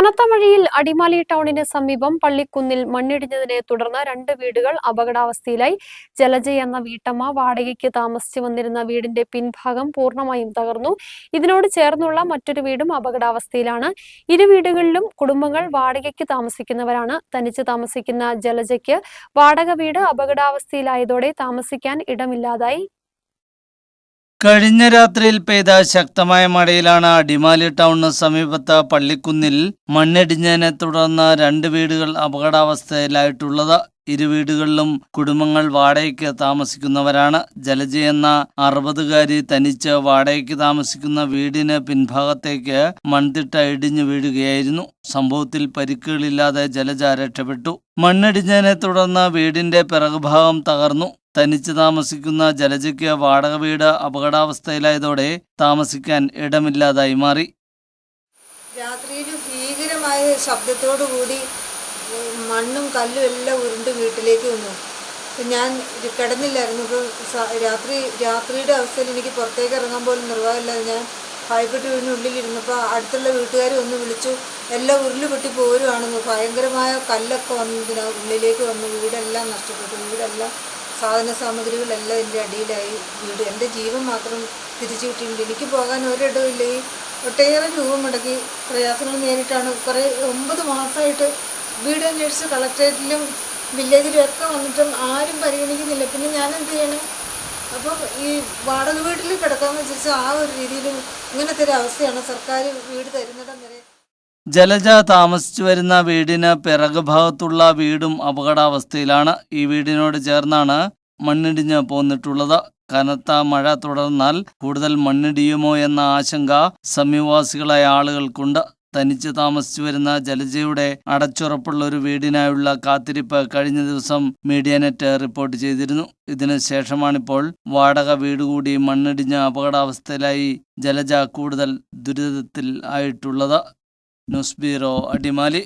കനത്ത മഴയിൽ അടിമാലി ടൗണിന് സമീപം പള്ളിക്കുന്നിൽ മണ്ണിടിഞ്ഞതിനെ തുടർന്ന് രണ്ട് വീടുകൾ അപകടാവസ്ഥയിലായി. ജലജ എന്ന വീട്ടമ്മ വാടകയ്ക്ക് താമസിച്ചു വന്നിരുന്ന വീടിന്റെ പിൻഭാഗം പൂർണമായും തകർന്നു. ഇതിനോട് ചേർന്നുള്ള മറ്റൊരു വീടും അപകടാവസ്ഥയിലാണ്. ഇരു വീടുകളിലും കുടുംബങ്ങൾ വാടകയ്ക്ക് താമസിക്കുന്നവരാണ്. തനിച്ച് താമസിക്കുന്ന ജലജയ്ക്ക് വാടക വീട് അപകടാവസ്ഥയിലായതോടെ താമസിക്കാൻ ഇടമില്ലാതായി. കഴിഞ്ഞ രാത്രിയിൽ പെയ്ത ശക്തമായ മഴയിലാണ് അടിമാലി ടൗണിന് സമീപത്ത് പള്ളിക്കുന്നിൽ മണ്ണിടിഞ്ഞതിനെ തുടർന്ന് രണ്ട് വീടുകൾ അപകടാവസ്ഥയിലായിട്ടുള്ളത്. ഇരു വീടുകളിലും കുടുംബങ്ങൾ വാടകയ്ക്ക് താമസിക്കുന്നവരാണ്. ജലജ എന്ന അറുപതുകാരി തനിച്ച് വാടകയ്ക്ക് താമസിക്കുന്ന വീടിന് പിൻഭാഗത്തേക്ക് മൺതിട്ട ഇടിഞ്ഞു വീഴുകയായിരുന്നു. സംഭവത്തിൽ പരിക്കുകളില്ലാതെ ജലജ രക്ഷപ്പെട്ടു. മണ്ണിടിഞ്ഞതിനെ തുടർന്ന് വീടിന്റെ പിറകുഭാഗം തകർന്നു. തനിച്ച് താമസിക്കുന്ന ജലജയ്ക്ക് വാടക വീട് അപകടാവസ്ഥയിലായതോടെ താമസിക്കാൻ ഇടമില്ലാതായി മാറി. രാത്രിയിൽ ഭീകരമായ ശബ്ദത്തോടു കൂടി മണ്ണും കല്ലും എല്ലാം ഉരുണ്ട് വീട്ടിലേക്ക് വന്നു. ഞാൻ കിടന്നില്ലായിരുന്നു. ഇപ്പോൾ രാത്രി രാത്രിയുടെ അവസ്ഥയിൽ എനിക്ക് പുറത്തേക്ക് ഇറങ്ങാൻ പോലും നിർവാഹമില്ലാതെ ഞാൻ ഭയപ്പെട്ട് വീടിനുള്ളിലിരുന്നപ്പോൾ അടുത്തുള്ള വീട്ടുകാർ ഒന്ന് വിളിച്ചു എല്ലാം ഉരുൾ പൊട്ടി പോരുവാണെന്ന്. ഭയങ്കരമായ കല്ലൊക്കെ വന്നതിന് ഉള്ളിലേക്ക് വന്ന് വീടെല്ലാം നഷ്ടപ്പെട്ടു. വീടെല്ലാം സാധന സാമഗ്രികളെല്ലാം എന്റെ അടിയിലായി. വീട് എന്റെ ജീവൻ മാത്രം തിരിച്ചു കിട്ടിയിട്ടുണ്ട്. എനിക്ക് പോകാൻ ഒരിടമില്ല ഈ ഒട്ടേറെ രൂപ മുടക്കി പ്രയാസങ്ങൾ നേരിട്ടാണ്. കുറേ ഒമ്പത് മാസമായിട്ട് വീട് അന്വേഷിച്ച് കളക്ട്രേറ്റിലും വില്ലേജിലും ഒക്കെ വന്നിട്ടും ആരും പരിഗണിക്കുന്നില്ല. പിന്നെ ഞാൻ എന്ത് ചെയ്യണം? അപ്പം ഈ വാടക വീട്ടിൽ കിടക്കാമെന്ന് വെച്ചാൽ ആ ഒരു രീതിയിലും ഇങ്ങനത്തെ ഒരു അവസ്ഥയാണ് സർക്കാർ വീട് തരുന്നിടം വരെ. ജലജ താമസിച്ചു വരുന്ന വീടിന് പിറകുഭാഗത്തുള്ള വീടും അപകടാവസ്ഥയിലാണ്. ഈ വീടിനോട് ചേർന്നാണ് മണ്ണിടിഞ്ഞ് പോന്നിട്ടുള്ളത്. കനത്ത മഴ തുടർന്നാൽ കൂടുതൽ മണ്ണിടിയുമോ എന്ന ആശങ്ക സമീപവാസികളായ ആളുകൾക്കുണ്ട്. തനിച്ച് താമസിച്ചു വരുന്ന ജലജയുടെ അടച്ചുറപ്പുള്ള ഒരു വീടിനായുള്ള കാത്തിരിപ്പ് കഴിഞ്ഞ ദിവസം മീഡിയനെറ്റ് റിപ്പോർട്ട് ചെയ്തിരുന്നു. ഇതിനു ശേഷമാണിപ്പോൾ വാടക വീട് കൂടി മണ്ണിടിഞ്ഞ അപകടാവസ്ഥയിലായി ജലജ കൂടുതൽ ദുരിതത്തിൽ ആയിട്ടുള്ളത്. News bureau Adimali.